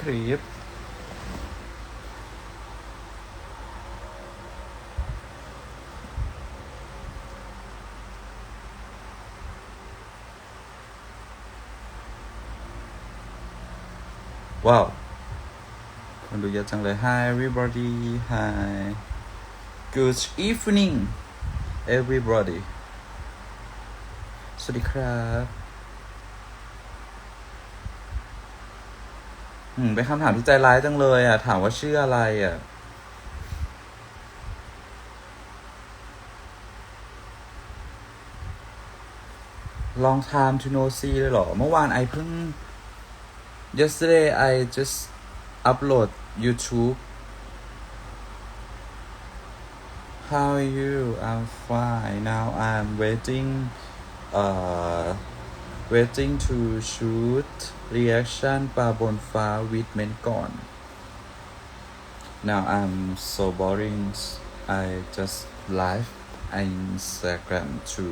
คลิปว้าวคนดูเยอะจังเลย Hi everybody Hi Good evening everybody สวัสดีครับ อืมเป็นคำถามที่ใจร้ายจังเลย อะ ถามว่าชื่ออะไรอะ long time to no see เลยเหรอ เมื่อวานไอเพิ่ง yesterday I just upload YouTube how are you I'm fine now I'm waiting uh waiting to shoot reaction ปลาบนฟ้า with เมนก่อน now I'm so boring I just live Instagram to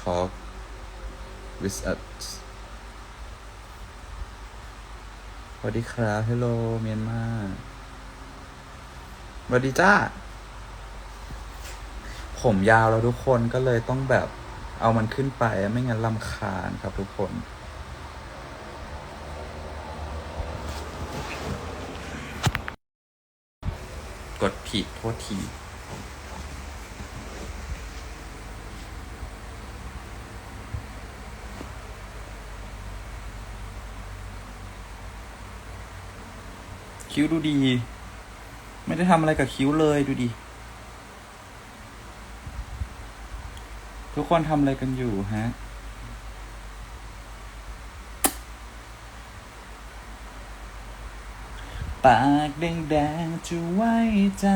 talk with us สวัสดีครับฮัลโหลเมียนมาสวัสดีจ้า ผมยาวแล้วทุกคนก็เลยต้องแบบ เอามันขึ้นไปไม่งั้นลำคาญครับทุกคน กดผิดโทษทีคิ้วดูดี ไม่ได้ทำอะไรกับคิ้วเลยดูดิ ทุกคนทำอะไรกันอยู่ฮะ ปากแดงๆจะไว้ใจ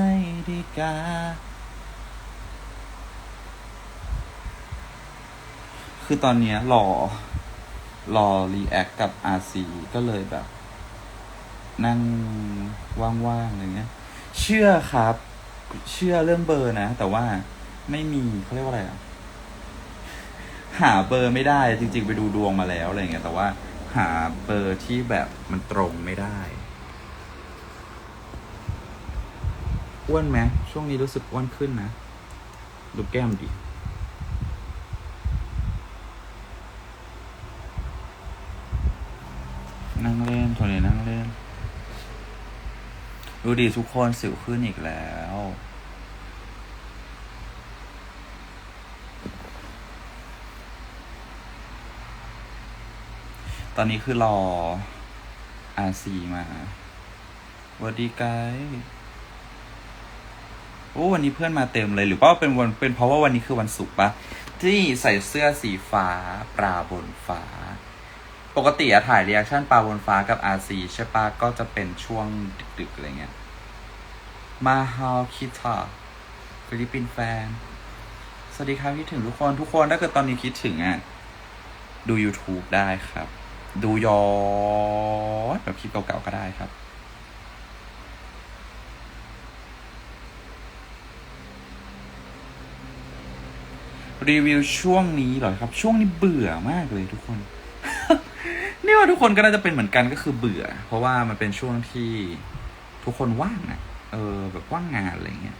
ดีกา คือตอนเนี้ยรอ รอรีแอคกับ RC ก็เลยแบบ นั่งว่างๆอะไรเงี้ย เชื่อครับ เชื่อเรื่องเบอร์นะ แต่ว่าไม่มีเขาเรียกว่าอะไรอะ หาเบอร์ไม่ได้จริง ๆ ไปดูดวงมาแล้วอะไรเงี้ยแต่ว่าหาเบอร์ที่แบบมันตรงไม่ได้อ้วนไหมช่วงนี้รู้สึกอ้วนขึ้นนะดูแก้มดินั่งเล่นโทนี่นั่งเล่น ดูดิทุกคนสิวขึ้นอีกแล้ว ตอนนี้คือรอ RC มาสวัสดีไกด์โอ้วันนี้เพื่อนมาเต็มเลยหรือว่าเป็นวันเป็นเพราะว่าวันนี้คือวันศุกร์ปะที่ใส่เสื้อสีฟ้าปลาบนฟ้า ปกติอะถ่ายเรีแอคชั่นปลาบนฟ้ากับ RC ใช่ปะก็จะเป็นช่วงดึกๆอะไรเงี้ยมาฮาวคิดค่ะฟิลิปปินแฟน สวัสดีครับคิดถึงทุกคนทุกคนถ้าเกิดตอนนี้คิดถึงอะ ดู YouTube ได้ครับ ดูย้อนแบบคลิปเก่าๆก็ได้ครับ รีวิวช่วงนี้เหรอครับ ช่วงนี้เบื่อมากเลยทุกคน นี่ว่าทุกคนก็น่าจะเป็นเหมือนกันก็คือเบื่อ เพราะว่ามันเป็นช่วงที่ทุกคนว่างอะ่ะเออ แบบว่างงานอะไรเงี้ย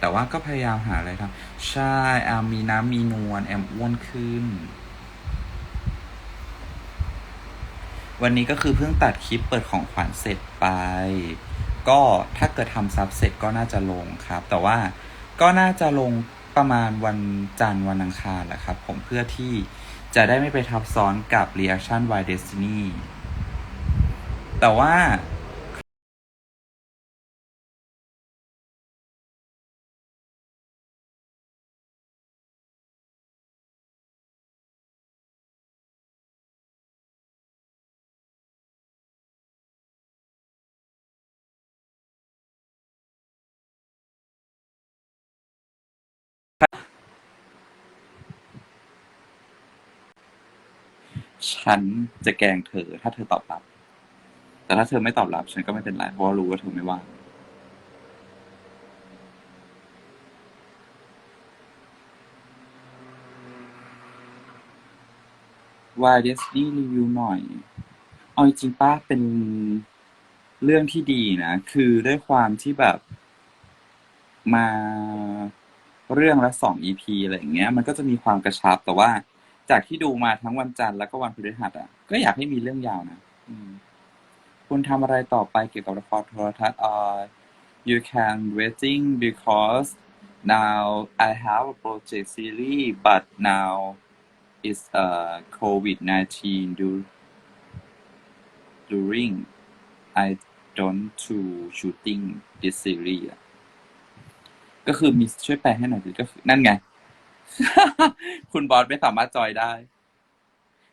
แต่ว่าก็พยายามหาอะไรทำใช่แอมมีน้ำมีนวลแอมอ้วนขึ้น วันนี้ก็คือเพิ่งตัดคลิปเปิดของขวัญเสร็จไป ก็ถ้าเกิดทำซับเสร็จก็น่าจะลงครับ แต่ว่าก็น่าจะลงประมาณวันจันทร์วันอังคารแหละครับ ผมเพื่อที่จะได้ไม่ไปทับซ้อนกับ Reaction Y Destiny แต่ว่า ฉันจะแกล้งเธอ ถ้าเธอตอบรับ แต่ถ้าเธอไม่ตอบรับ ฉันก็ไม่เป็นไรเพราะว่ารู้ว่าเธอไม่ว่างวายเดสนี่รีวิวหน่อย เอาจริงป้าเป็นเรื่องที่ดีนะ คือด้วยความที่แบบมาเรื่องละสอง EP อะไรอย่างเงี้ย มันก็จะมีความกระชับแต่ว่า จากที่ดูมาทั้งวันจันทร์แล้วก็วันพฤหัสอะ ก็อยากให้มีเรื่องยาวนะอืมคุณทำอะไรต่อไปเกี่ยวกับละครโทรทัศน์อ่า you can waiting because now I have a project series but now it's uh COVID-19 do during I don't to shooting this series ก็คือมีช่วยแปลให้หน่อยสิก็คือนั่นไง คุณบอสไม่สามารถจอยได้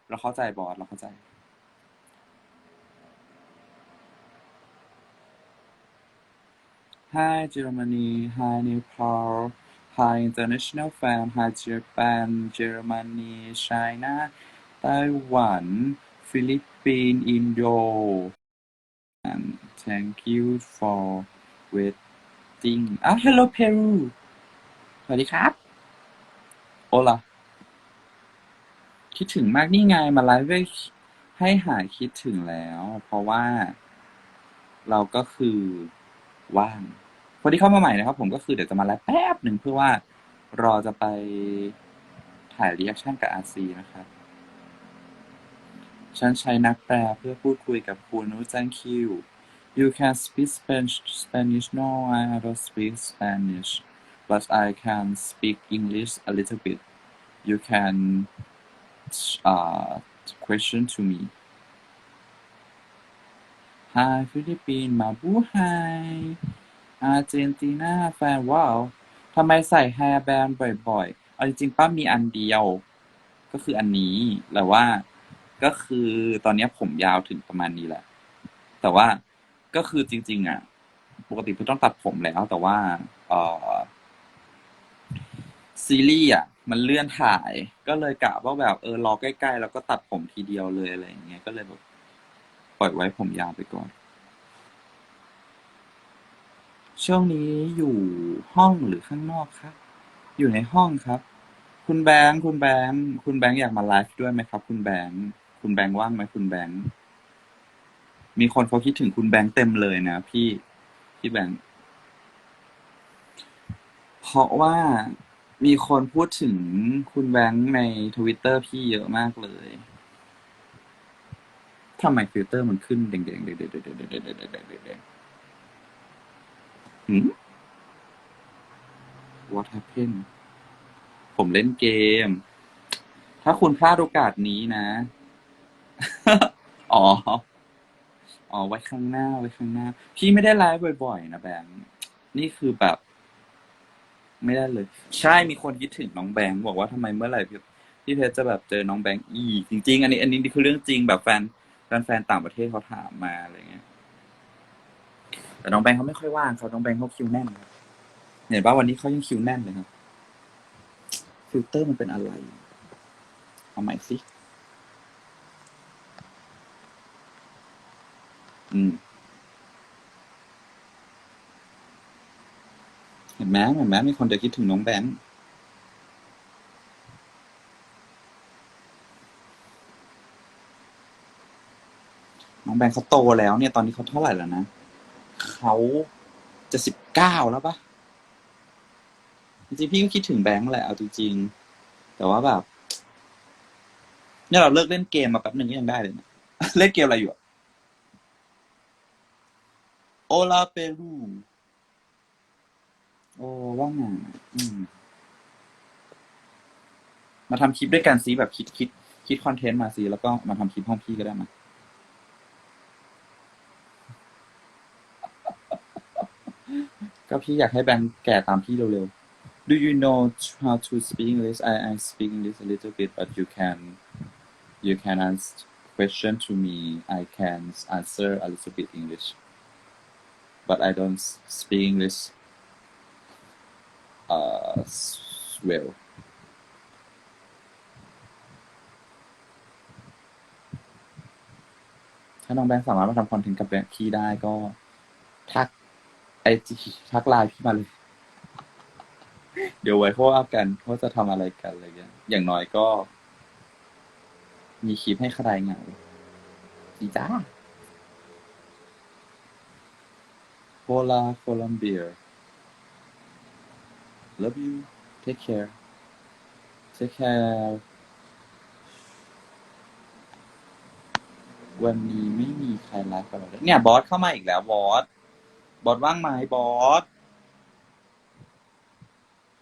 เราเข้าใจบอสเราเข้าใจ Hi Germany Hi Nepal Hi international fan Hi Japan Germany China Taiwan Philippines Indo and thank you for waiting อะ Hello Peru สวัสดีครับ โอล่ะ คิดถึงมากนี่ไงมาไลฟ์ให้ให้หายคิดถึงแล้ว เพราะว่า เราก็คือว่างคนที่เข้ามาใหม่นะครับ ผมก็คือเดี๋ยวจะมาไลฟ์แป๊บหนึ่งเพื่อว่ารอจะไปถ่ายรีแอคชั่นกับอาซีนะครับ ฉันใช้นักแปลเพื่อพูดคุยกับคุณนุจันคิว You can speak Spanish Spanish No I don't speak Spanish but I can speak English a little bit You can uh question to me Hi Philippines มาบูไฮอาร์เจนตินาแฟนว้าวทำไมใส่แฮร์แบนบ่อยๆ เอาจริงๆป้ามีอันเดียว ก็คืออันนี้ แต่ว่าก็คือตอนนี้ผมยาวถึงประมาณนี้แหละ แต่ว่าก็คือจริง ๆ อะ ปกติพี่ต้องตัดผมแล้ว แต่ว่า เออ ซีรีส์อะมันเลื่อนถ่าย ก็เลยกะว่าแบบเออรอใกล้ๆ แล้วก็ตัดผมทีเดียวเลยอะไรอย่างเงี้ยก็เลยแบบปล่อยไว้ผมยาวไปก่อน ช่วงนี้อยู่ห้องหรือข้างนอกครับ อยู่ในห้องครับ คุณแบงค์คุณแบงค์คุณแบงค์อยากมาไลฟ์ด้วยไหมครับ คุณแบงค์คุณแบงค์ว่างไหมคุณแบงค์มีคนเขาคิดถึงคุณแบงค์เต็มเลยนะ พี่พี่แบงค์เพราะว่า มีคนพูดถึงคุณแบงค์ในทวิตเตอร์พี่เยอะมากเลยทำไมฟิลเตอร์มันขึ้นแดงๆเด็ดๆเด็ดๆเด็ดๆเด็ดๆเด็ดๆหืม what happened ผมเล่นเกม ถ้าคุณพลาดโอกาสนี้นะ อ๋อ อ๋อ ไว้ข้างหน้า ไว้ข้างหน้า พี่ไม่ได้ไลฟ์บ่อยๆนะแบงค์นี่คือแบบ ไม่ได้เลย ใช่มีคนคิดถึงน้องแบงค์บอกว่าทำไมเมื่อไหร่พี่พี่เพชรจะแบบเจอน้องแบงค์อีกจริง ๆ อันนี้อันนี้คือเรื่องจริงแบบแฟนแฟนๆต่างประเทศเขาถามมาอะไรเงี้ยแต่น้องแบงค์เขาไม่ค่อยว่างเขาน้องแบงค์เขาคิวแน่นครับเห็นป่ะวันนี้เขายังคิวแน่นเลยครับฟิลเตอร์มันเป็นอะไรเอาใหม่สิอืม เห็นไหมเห็นไหมมีคนจะคิดถึงน้องแบงค์น้องแบงค์เขาโตแล้วเนี่ยตอนนี้เขาเท่าไหร่แล้วนะเขาจะสิบเก้าแล้วปะจริงๆพี่ก็คิดถึงแบงค์แหละเอาจริงๆแต่ว่าแบบเนี่ยเราเลิกเล่นเกมมาแป๊บหนึ่งก็ยังได้เลยนะเล่นเกมอะไรอยู่โอลาเปรู โอ้ว่างไงอืม มาทำคลิปด้วยกันซีแบบคิดคิดคิดคอนเทนต์มาซีแล้วก็มาทำคลิปห้องพี่ก็ได้มาก็พี่อยากให้แบงค์แก่ตามพี่เร็วๆ Do you know how to speak English? I I speak English a little bit, but you can you can ask question to me. I can answer a little bit English, but I don't speak English uh s- well. ถ้าน้องแบงค์สามารถมาทำคอนเทนต์กับแบงค์พี่ได้ก็ ทักไอจีทักไลน์พี่มาเลย เดี๋ยวไว้เขาว่ากันว่าจะทำอะไรกันอะไรเงี้ยอย่างน้อยก็ มีคลิปให้ใครเหงาดีจ้าโคลาโคลัมเบีย love you take care take care วันนี้ไม่มีใครไลฟ์กับเราเลยเนี่ย บอสเข้ามาอีกแล้วบอสบอสว่างไหมบอส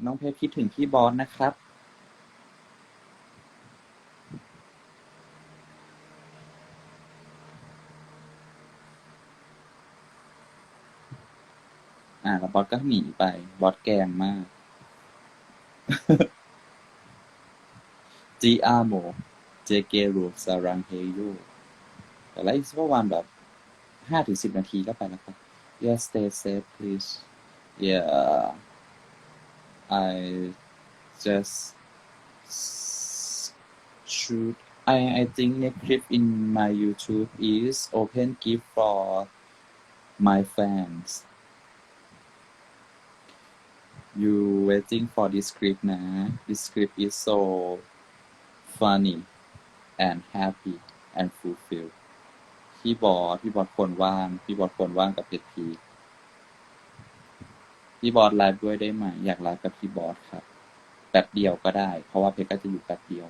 น้องเพชรคิดถึงพี่บอสนะครับ อ่าแล้วบอสก็หนีไป บอสแกงมาก จีอาโมเจเกรูสารังเฮโยแต่ละอีกสักประมาณแบบห้าถึงสิบนาทีก็ไปแล้วครับ Yeah stay safe please Yeah I just s- shoot I I think next clip in my YouTube is open gift for my fans You waiting for this script นะ this script is so funny and happy and fulfilled พี่บอสพี่บอสควรว่าง พี่บอสควรว่างกับเพชรพีพี่บอสไลฟ์ด้วยได้ไหมอยากไลฟ์กับพี่บอสครับแป๊บเดียวก็ได้ เพราะว่าเพชรก็จะอยู่แป๊บเดียว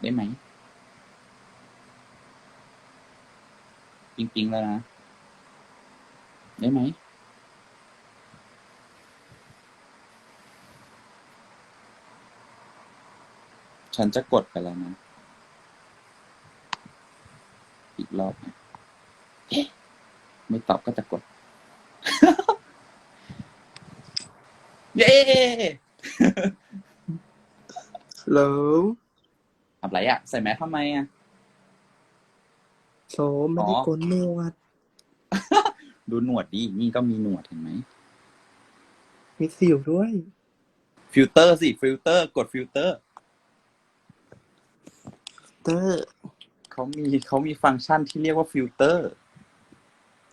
ได้ไหมปิ๊งปิงแล้วนะ ได้ไหม ฉันจะกดไปแล้วนะ อีกรอบนะเอ๊ะไม่ตอบก็จะกด เย้ฮัลโหลทำไรอะใส่แมสทำไมอะโสมไม่ได้อ๋อโกนหนวด ดูหนวดดิ นี่ก็มีหนวดเห็นไหม มีสิวด้วย ฟิลเตอร์สิ ฟิลเตอร์ กดฟิลเตอร์ เตอร์เขามีเขามีฟังก์ชันที่เรียกว่าฟิลเตอร์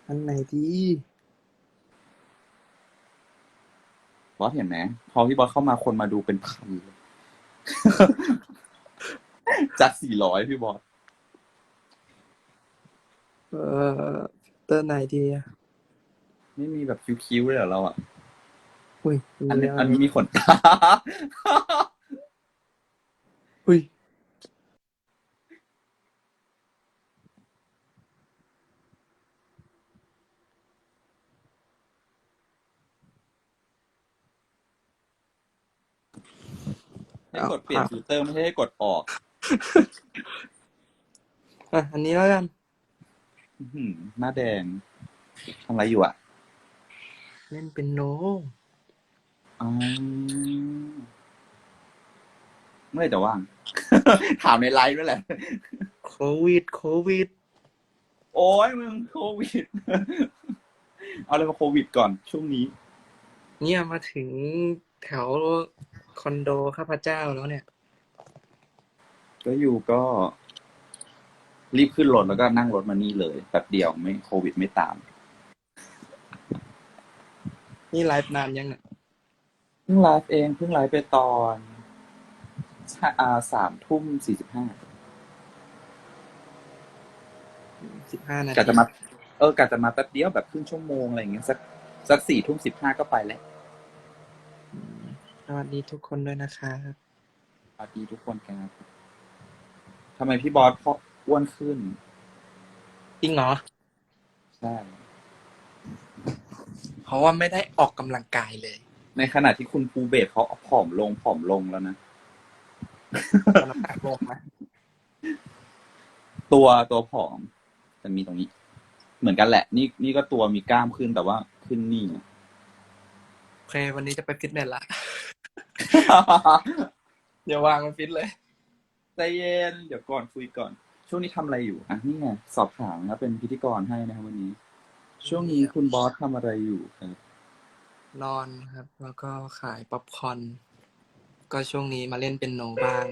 อันไหนดีบอสเห็นไหมพอพี่บอสเข้ามาคนมาดูเป็นพันเลยจากสี่ร้อยพี่บอสเอ่อเตอร์ไหนดีอะไม่มีแบบคิ้วๆเลยเหรอเราอะ อุ้ยมีอันนี้แล้วอันนี้มีขนตา อุ้ย ให้กดเปลี่ยนฟิลเตอร์ไม่ใช่ให้กดออกอะอันนี้แล้วกันอื้อหือหน้าแดงทำอะไรอยู่อะเล่นเป็นโนอ๋อเมื่อไหร่จะว่าง ถามในไลฟ์ด้วยแหละ โควิด โควิด โอ้ยมึงโควิด เอาอะไรมาโควิดก่อนช่วงนี้ เนี่ยมาถึงแถว คอนโดข้าพเจ้าแล้วเนี่ย ก็อยู่ก็รีบขึ้นรถแล้วก็นั่งรถมานี่เลยแป๊บเดียวไม่โควิดไม่ตาม นี่ไลฟ์นานยังเนี่ยเพิ่งไลฟ์เองเพิ่งไลฟ์ไปตอนอ่าสามทุ่มสี่สิบห้าสิบห้านาทีกะจะมา เออกะจะมาแป๊บเดียวแบบครึ่งชั่วโมงอะไรอย่างเงี้ยสักสักสี่ทุ่มสิบห้าก็ไปแล้วอืม สวัสดีทุกคนด้วยนะครับสวัสดีทุกคนครับทำไมพี่บอสเพราะอ้วนขึ้น จริงเหรอ ใช่ เพราะว่าไม่ได้ออกกำลังกายเลย ในขณะที่คุณภูเบศเขาผอมลงผอมลงแล้วนะน้ำหนักลงนะตัวตัวผอมแต่มีตรงนี้ เหมือนกันแหละ นี่นี่ก็ตัวมีกล้ามขึ้นแต่ว่าขึ้นนี่ โอเค วันนี้จะไปฟิตเนสละ เดี๋ยววางมันฟิตเลยใจเย็น เดี๋ยวก่อนคุยก่อน ช่วงนี้ทำอะไรอยู่อะนี่ไงสอบถามนะเป็นพิธีกรให้นะครับวันนี้ ช่วงนี้คุณบอสทำอะไรอยู่ครับ นอนครับ แล้วก็ขายป๊อปคอร์นก็ช่วงนี้มาเล่นเป็นโนบ้าง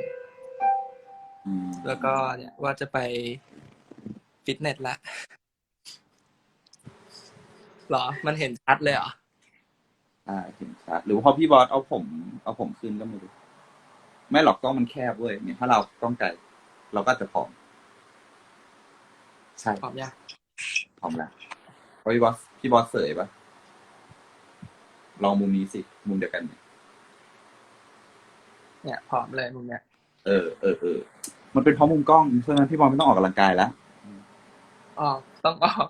อืมแล้วก็เนี่ยว่าจะไปฟิตเนสละเหรอ มันเห็นชัดเลยเหรอ อ่าเห็นชัดหรือว่าพอพี่บอสเอาผม เอาผมขึ้นก็ไม่รู้ ไม่หรอกกล้องมันแคบเว้ยเนี่ยถ้าเรากล้องไกลเราก็อาจจะผอม ใช่พร้อมยังพร้อมแล้วเอาพี่บอสพี่บอสเสยปะลองมุมนี้สิ มุมเดียวกันเนี่ยเนี่ยพร้อมเลยมุมเนี้ยเออเออเออมันเป็นเพราะมุมกล้องเพราะฉะนั้นพี่บอลไม่ต้องออกกำลังกายแล้ว ออกต้องออก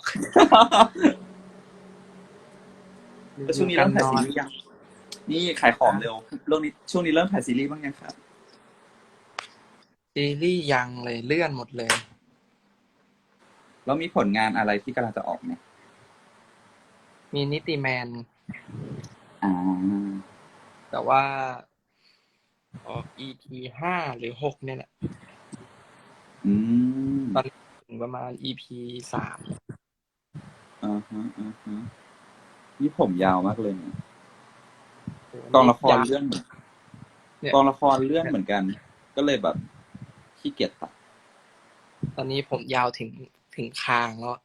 แล้วช่วงนี้เริ่มถ่ายซีรีส์ยังนี่ขายของเร็วเรื่องนี้ช่วงนี้เริ่มถ่ายซีรีส์บ้างยังครับ ซีรีส์ยังเลยเลื่อนหมดเลย แล้วมีผลงานอะไรที่กำลังจะออกไหมมีนิติแมน อ่า แต่ว่าออก EP ห้าหรือหกเนี่ยแหละอืมตอนถึงประมาณ EP สามอ่าฮะอ่าฮะ นี่ผมยาวมากเลยนะกองละครเลื่อนเหมือนเนี่ยกองละครเลื่อนเหมือนกัน ก็เลยแบบขี้เกียจตัดตอนนี้ผมยาวถึงถึงคางแล้ว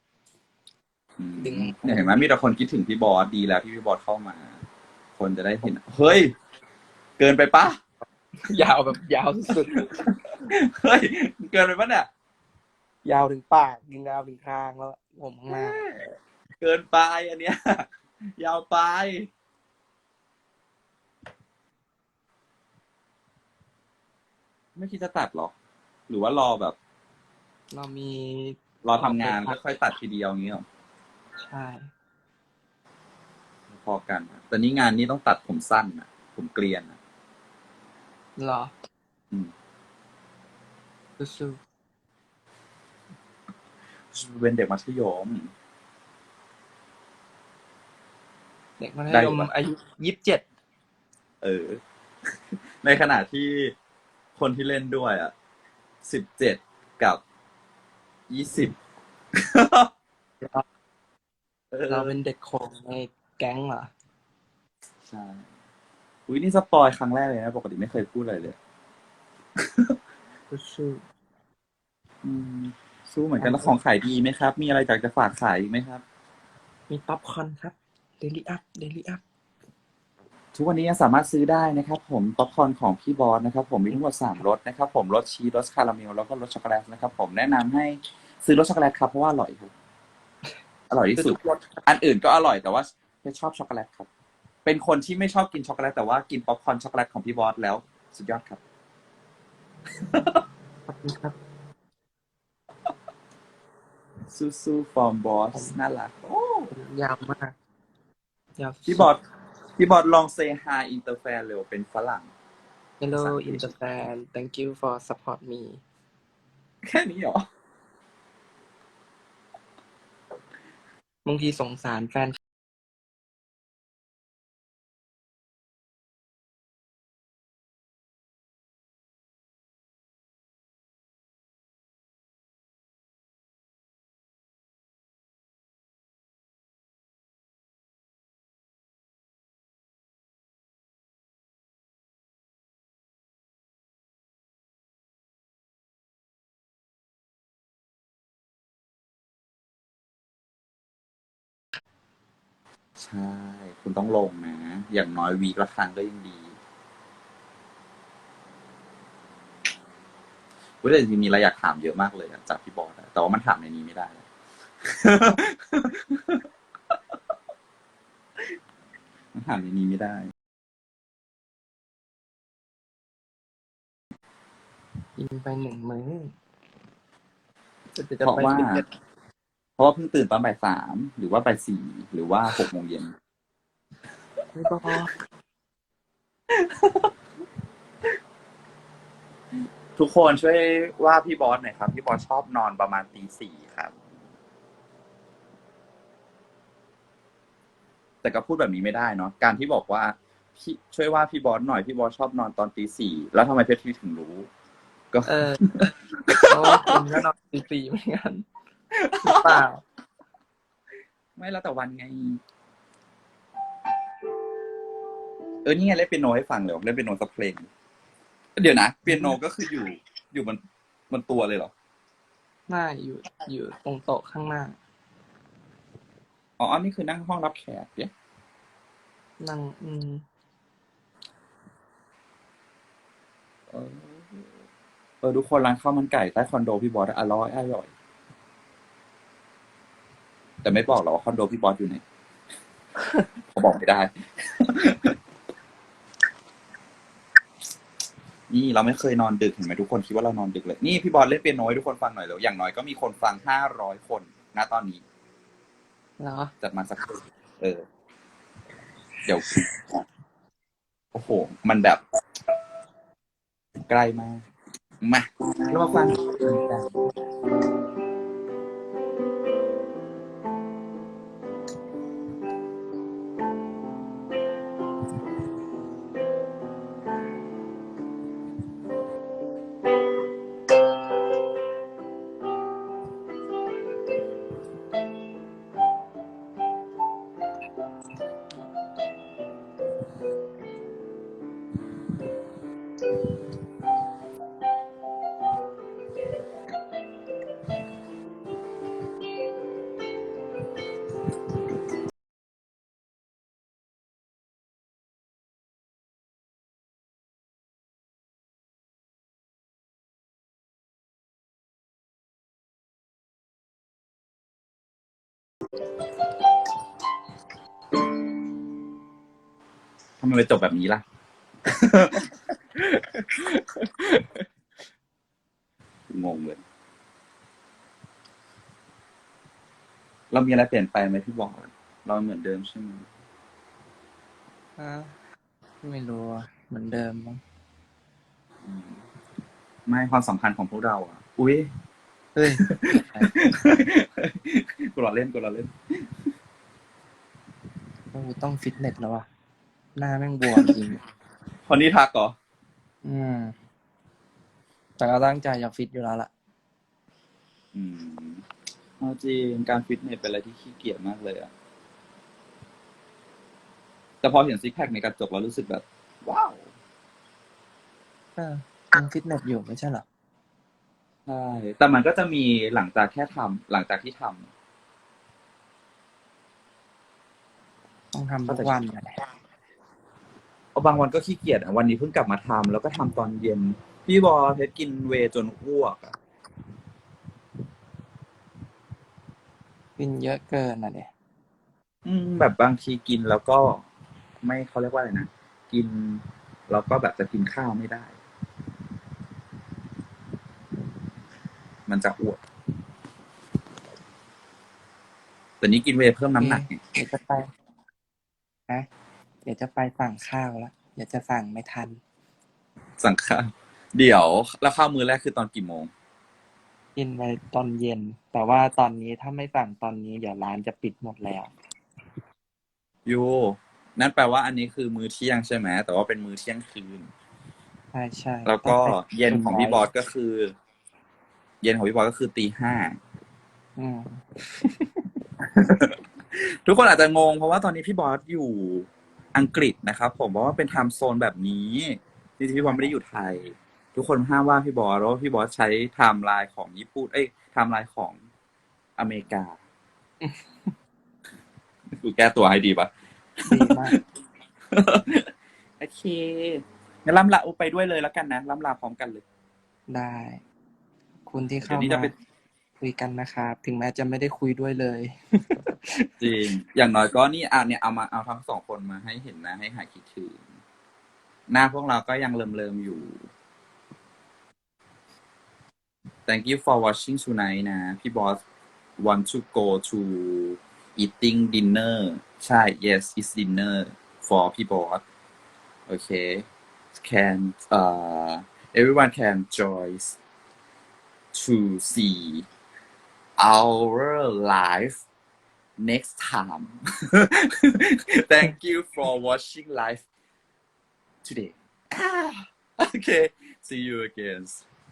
อืมดึง เนี่ยเห็นไหมมีแต่คนคิดถึงพี่บอสดีแล้วที่พี่บอสเข้ามา คนจะได้เห็นเฮ้ย เกินไปปะยาวแบบยาวสุดเฮ้ย เกินไปปะเนี่ย ๆยาวถึงปากยิงยาวถึงคางแล้ว ผมข้างหน้าเกินไปอันเนี้ย ยาวไป ไม่คิดจะตัดหรอหรือว่ารอแบบ เรามีรอทำงานค่อยๆตัดทีเดียวอย่างเงี้ยหรอใช่ พอกันอะแต่นี้งานนี้ต้องตัดผมสั้นอะผมเกลียนอะเหรออืมสู้เป็นเด็กมัธยม ๆ เด็กมัธได้ยอยู่มปะอายุยี่สิบเจ็ดเออ ในขณะที่คนที่เล่นด้วย อะสิบเจ็ดกับยี่สิบเออเราเป็นเด็กโขงในแก๊งเหรอใช่อุ้ยนี่สปอยครั้งแรกเลยนะ ปกติไม่เคยพูดอะไรเลยสู้อืมสู้เหมือนกันแล้วของขายดีไหมครับ มีอะไรอยากจะฝากขายอีกไหมครับๆมีป๊อปคอร์นครับ เดลี่อัพเดลี่อัพทุกวันนี้ยังสามารถซื้อได้นะครับผมป๊อปคอร์นของพี่บอสนะครับผมมีทั้งหมดสามรสนะครับผมรสชีสรสคาราเมลแล้วก็รสช็อกโกแลตนะครับผมแนะนำให้ซื้อรสช็อกโกแลตครับเพราะว่าอร่อยครับอร่อยที่สุดอันอื่นก็อร่อยแต่ว่าไม่ชอบช็อกโกแลตครับ เป็นคนที่ไม่ชอบกินช็อกโกแลตแต่ว่ากินป๊อปคอร์นช็อกโกแลตของพี่บอสแล้ว สุดยอดครับขอบคุณครับสู้สู้ฟอร์มบอสน่ารักยาวมาก ยาวพี่บอสพี่บอสลองเซฮาอินเตอร์แฟนเร็วเป็นฝรั่ง Hello in Japan thank you for support me แค่นี้เหรอ บางทีสงสารแฟน ใช่ คุณต้องลงนะ อย่างน้อยวีคละครั้งก็ยังดีเว้ยแต่จริงๆมีอะไรอยากถามเยอะมากเลยอะจากพี่บอสอะแต่ว่ามันถามในนี้ไม่ได้ มันถามในนี้ไม่ได้ กินไปหนึ่งมื้อจะจะเพราะไปว่าฟิตเนสเพ ราะว่าเพิ่งตื่นตอนบ่ายสามหรือว่าบ่ายสี่หรือว่าหกโมงเย็นไม่พอทุกคนช่วยว่าพี่บอสหน่อยครับ พี่บอสชอบนอนประมาณตีสี่ครับ แต่ก็พูดแบบนี้ไม่ได้เนาะการที่บอกว่าพี่ช่วยว่าพี่บอสหน่อยพี่บอสชอบนอนตอนตีสี่แล้วทำไมเพชรพี่ถึงรู้ ก็เออเพราะว่าคุณก็นอนตีสี่เหมือนกันหรือ เปล่า ไม่แล้วแต่วันไง เออนี่ไงเล่นเปียโนให้ฟังเลยเล่นเปียโนสักเพลง เดี๋ยวนะเปียโนก็คืออยู่ อยู่บนบนตัวเลยเหรอหน้าอยู่อยู่ตรงโต๊ะข้างหน้า อ๋ออันนี้คือนั่งห้องรับแขกเนี่ยนั่งอืมเออเออทุกคนร้านข้าวมันไก่ใต้คอนโดพี่บอสอร่อยอร่อย แต่ไม่บอกหรอกว่าคอนโดพี่บอสอยู่ไหนเขาบอกไม่ได้ นี่เราไม่เคยนอนดึกเห็นไหมทุกคนคิดว่าเรานอนดึกเลย นี่พี่บอสเล่นเปียโนให้ทุกคนฟังหน่อยแล้วอย่างน้อยก็มีคนฟังห้าร้อยคนณตอนนี้เหรอจัดมาสักครู่เออ เดี๋ยวโอ้โห มันแบบ ใกล้มาก มาเรามาฟัง กันทำไมไปจบแบบนี้ล่ะ งงเลย เรามีอะไรเปลี่ยนไปไหมพี่บอกเราเหมือนเดิมใช่ไหมอ่าไม่รู้อะเหมือนเดิมมั้งอืมไม่ความสัมพันธ์ของพวกเราอะ อุ้ย เฮ้ย กูรอเล่นกูรอเล่นโอ้ต้องฟิตเนสแล้วอะ หน้าแม่งบวมจริง คนนี้ทักเหรอ อืม แต่ก็ตั้งใจอยากฟิตอยู่แล้วล่ะ อืมเอาจริงการฟิตเนสเป็นอะไรที่ขี้เกียจมากเลยอะแต่พอเห็นซิกแพคในกระจกแล้วรู้สึกแบบ ว้าวเออยังฟิตเนสอยู่ไม่ใช่เหรอ ใช่แต่มันก็จะมีหลังจากแค่ทำหลังจากที่ทำต้องทำทุกวันอะเอา บางวันก็ขี้เกียจอะวันนี้เพิ่งกลับมาทำแล้วก็ทำตอนเย็น พี่บอลเพชรกินเวย์จนอ้วกอะกินเยอะเกินอะเนี่ยอืม แบบบางทีกินแล้วก็ไม่เขาเรียกว่าอะไรนะ กิน แล้วก็แบบจะกินข้าวไม่ได้ มันจะอ้วกแต่นี้กินเวย์เพิ่มน้ำหนักไง เดี๋ยวจะไปนะ เดี๋ยวจะไปสั่งข้าวแล้วเดี๋ยวจะสั่งไม่ทัน สั่งข้าวเดี๋ยวแล้วข้าวมื้อแรกคือตอนกี่โมง กินไปตอนเย็น แต่ว่าตอนนี้ถ้าไม่สั่งตอนนี้ เดี๋ยวร้านจะปิดหมดแล้วยูนั่นแปลว่าอันนี้คือมื้อเที่ยงใช่ไหมแต่ว่าเป็นมื้อเที่ยงคืนใช่ใช่แล้วก็ต้องไปเย็นของพี่บอสก็คือ เย็นของพี่บอสก็คือตีห้าอืมทุกคนอาจจะงงเพราะว่าตอนนี้พี่บอสอยู่ อังกฤษนะครับผมเพราะว่าเป็นไทม์โซนแบบนี้จริงๆพี่บอสไม่ได้อยู่ไทย ทุกคนห้ามว่าพี่บอสเพราะว่าพี่บอสใช้ไทม์ไลน์ของญี่ปุ่นเอ้ยไทม์ไลน์ของอเมริกากูแก้ตัวให้ดีปะดีมากโอเคงั้นล่ำลาอุไปด้วยเลยแล้วกันนะล่ำลาพร้อมกันเลย ได้ คุณที่เดี๋เข้ายวนี้จะมาเป็น คุยกันนะครับ ถึงแม้จะไม่ได้คุยด้วยเลย จริง อย่างน้อยก็นี่อะเนี่ยเอามาเอาทั้งสองคนมาให้เห็นนะ ให้หายคิดถึง หน้าพวกเราก็ยังเลิมๆอยู่ Thank you for watching tonight นะ พี่บอส want to go to eating dinner ใช่ yes it's dinner for พี่บอส โอเค can uh everyone can join to see our live next time. Thank you for watching live today. Ah, okay. See you again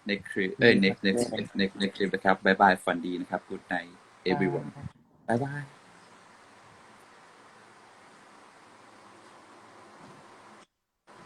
next clip เอ้ย next next next next next clip นะครับ บ๊ายบาย ฝันดีนะครับ good night everyone บ๊ายบาย